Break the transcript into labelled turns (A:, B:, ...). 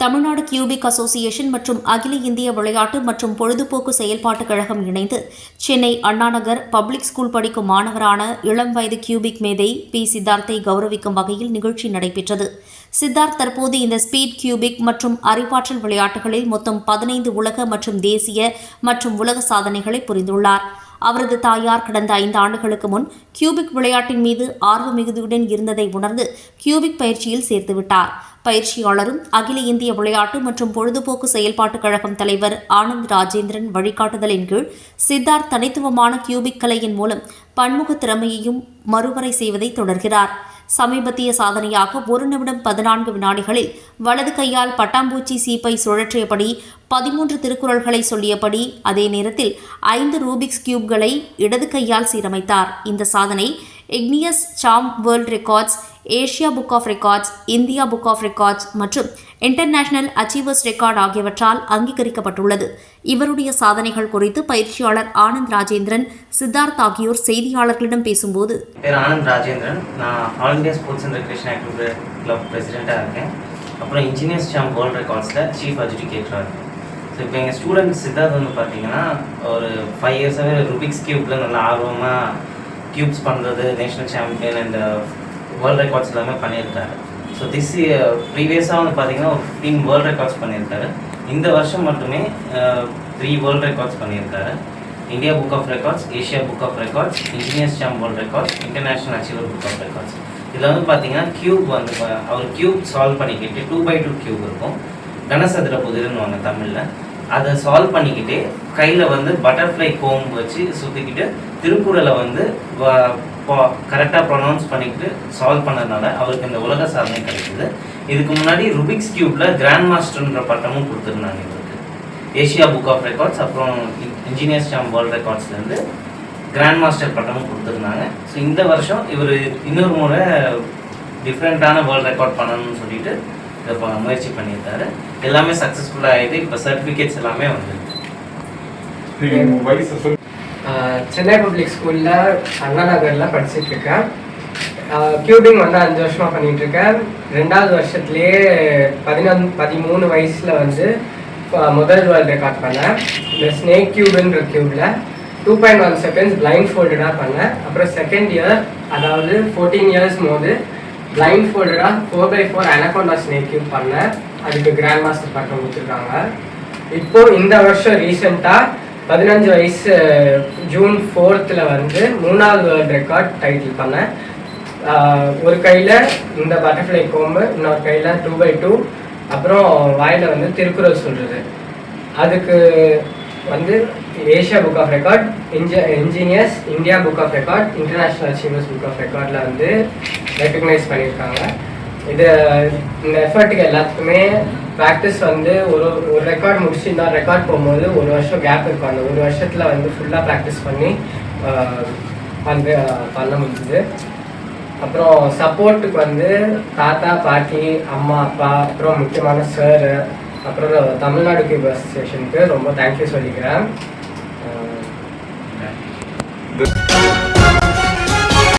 A: Tamil Nadu cubic association மற்றும் அகில இந்திய விளையாட்டு மற்றும் பொழுதுபோக்கு செயல்பாட்டுக் கழகம் இணைந்து சென்னை அண்ணாநகர் பப்ளிக் ஸ்கூல் படிக்கும் மாணவரான இளம் வயது கியூபிக் மேதை பி. சித்தார்த்தை கௌரவிக்கும் வகையில் நிகழ்ச்சி நடைபெற்றது. சித்தார்த் தற்போது இந்த ஸ்பீட் கியூபிக் மற்றும் அறிவாற்றல் விளையாட்டுகளில் மொத்தம் பதினைந்து உலக மற்றும் தேசிய மற்றும் உலக சாதனைகளை புரிந்துள்ளார். அவரது தாயார் கடந்த ஐந்து ஆண்டுகளுக்கு முன் கியூபிக் விளையாட்டின் மீது ஆர்வ மிகுதியுடன் இருந்ததை உணர்ந்து கியூபிக் பயிற்சியில் சேர்த்துவிட்டார் பயிற்சியாளரும் அகில இந்திய விளையாட்டு மற்றும் பொழுதுபோக்கு செயல்பாட்டுக் கழகம் தலைவர் ஆனந்த் ராஜேந்திரன் வழிகாட்டுதலின் கீழ் சித்தார்த் தனித்துவமான கியூபிக் கலையின் மூலம் பன்முக திறமையையும் மறுவரை செய்வதை தொடர்கிறார். சமீபத்திய சாதனையாக ஒரு நிமிடம் பதினான்கு வினாடிகளில் வலது கையால் பட்டாம்பூச்சி சீப்பை சுழற்றியபடி பதிமூன்று திருக்குறள்களை சொல்லியபடி அதே நேரத்தில் ஐந்து ரூபிக்ஸ் கியூப்களை இடது கையால் சீரமைத்தார். இந்த சாதனை igneous Sam world records Asia book of records India book of records மற்றும் இன்டர்நேஷனல் அச்சீவர்ஸ் ரெக்கார்ட் ஆகியவற்றால் அங்கீகரிக்கப்பட்டுள்ளது. இவருடைய சாதனைகள் குறித்து பயிற்சியாளர் ஆனந்த் ராஜேந்திரன் சித்தார்த் ஆகியோர் செய்தியாளர்களிடம் பேசும்போது
B: பேர் ஆனந்த் ராஜேந்திரன். நான் all India sports and recreation active club பிரசிடெண்ட்டாக இருக்கேன். அப்புறம் இன்ஜினியர்ஸ் சாம் வேர்ல்ட் ரெக்கார்ட்ஸில் சீஃப் அட்ஜுடிகேட்டராக இருக்கேன். ஸோ இப்போ எங்கள் ஸ்டூடெண்ட் சித்தார்த் வந்து பார்த்தீங்கன்னா ஒரு ஃபைவ் இயர்ஸாகவே ருபிக்ஸ் கியூப்பில் நல்லா ஆர்வமாக கியூப்ஸ் பண்ணுறது national champion and world records எல்லாமே பண்ணியிருக்காரு. ஸோ திஸ் ப்ரீவியஸாக வந்து பார்த்தீங்கன்னா ஒரு ஃபிஃப்டீன் வேர்ல்ட் ரெக்கார்ட்ஸ் பண்ணியிருக்காரு. இந்த வருஷம் மட்டுமே த்ரீ வேர்ல்ட் ரெக்கார்ட்ஸ் பண்ணியிருக்காரு. India book of records Asia book of records engineers Sam world records international achiever book of records இதில் வந்து பார்த்தீங்கன்னா கியூப் வந்து அவர் கியூப் சால்வ் பண்ணிக்கிட்டு டூ பை டூ கியூப் இருக்கும். கனசதுர புதிர்னுவாங்க தமிழில். அதை சால்வ் பண்ணிக்கிட்டே கையில் வந்து பட்டர்ஃப்ளை கோம்பு வச்சு சுற்றிக்கிட்டு திருக்குறளை வந்து கரெக்டாக ப்ரொனவுன்ஸ் பண்ணிக்கிட்டு சால்வ் பண்ணதுனால அவருக்கு இந்த உலக சாதனை கிடைக்குது. இதுக்கு முன்னாடி ருபிக்ஸ் கியூப்பில் கிராண்ட் மாஸ்டர்ன்ற பட்டமும் கொடுத்துருந்தாங்க இவருக்கு. ஏஷியா புக் ஆஃப் ரெக்கார்ட்ஸ் அப்புறம் இன்ஜினியர்ஸ் சாம் வேர்ல்ட் ரெக்கார்ட்ஸ்லேருந்து கிராண்ட் மாஸ்டர் பட்டமும் கொடுத்துருந்தாங்க. ஸோ இந்த வருஷம் இவர் இன்னொரு முறை டிஃப்ரெண்ட்டான வேர்ல்ட் ரெக்கார்ட் பண்ணணும்னு சொல்லிட்டு இதை முயற்சி பண்ணியிருக்காரு. எல்லாமே சக்ஸஸ்ஃபுல்லாக ஆகிட்டு இப்போ சர்டிஃபிகேட்ஸ் எல்லாமே வந்துருக்கு.
C: சென்னை பப்ளிக் ஸ்கூலில் அண்ணா நகரில் படிச்சுட்டு இருக்கேன் வந்து அஞ்சு வருஷமாக பண்ணிகிட்ருக்கேன் இருக்கேன் ரெண்டாவது வருஷத்துலேயே பதினொன்று பதிமூணு வயசில் வந்து முதல் வேர்ல்டு ரெக்கார்ட் பண்ணேன். இந்த ஸ்னேக் க்யூப்ன்ற க்யூபில் two point one seconds blind ஃபோல்டடாக பண்ணேன். அப்புறம் செகண்ட் இயர் அதாவது ஃபோர்டீன் இயர்ஸ் போது blind ஃபோல்டடாக four by four anaconda snake cube பண்ணேன். அதுக்கு கிராண்ட் மாஸ்டர் பட்டம் கொடுத்துருக்காங்க. இப்போது இந்த வருஷம் ரீசெண்டாக பதினஞ்சு வயசு ஜூன் ஃபோர்த்தில் வந்து மூணாவது வேர்ல்ட் ரெக்கார்ட் டைட்டில் பண்ணேன் ஒரு கையில் இந்த பட்டர்ஃப்ளை கோம்பு இன்னொரு கையில் டூ பை டூ அப்புறம் வாயில் வந்து திருக்குறள் சொல்கிறது அதுக்கு வந்து Asia book of record இன்ஜ engineers India book of record international achievers book of ரெக்கார்டில் வந்து ரெக்கக்னைஸ் பண்ணியிருக்காங்க. இது இந்த எஃபர்ட்டுக்கு எல்லாத்துக்குமே ப்ராக்டிஸ் வந்து ஒரு ஒரு ரெக்கார்ட் முடிச்சு இன்னொரு ரெக்கார்ட் போகும்போது ஒரு வருஷம் கேப் இருக்கும். அந்த ஒரு வருஷத்தில் வந்து ஃபுல்லாக ப்ராக்டிஸ் பண்ணி ஆஹ், பண்ண முடிஞ்சுது. அப்புறம் சப்போர்ட்டுக்கு வந்து தாத்தா பாட்டி அம்மா அப்பா அப்புறம் முக்கியமான சார் அப்புறம் தமிழ்நாடு கியூப் அசோசியேஷனுக்கு ரொம்ப தேங்க்யூ சொல்லிக்கிறேன்.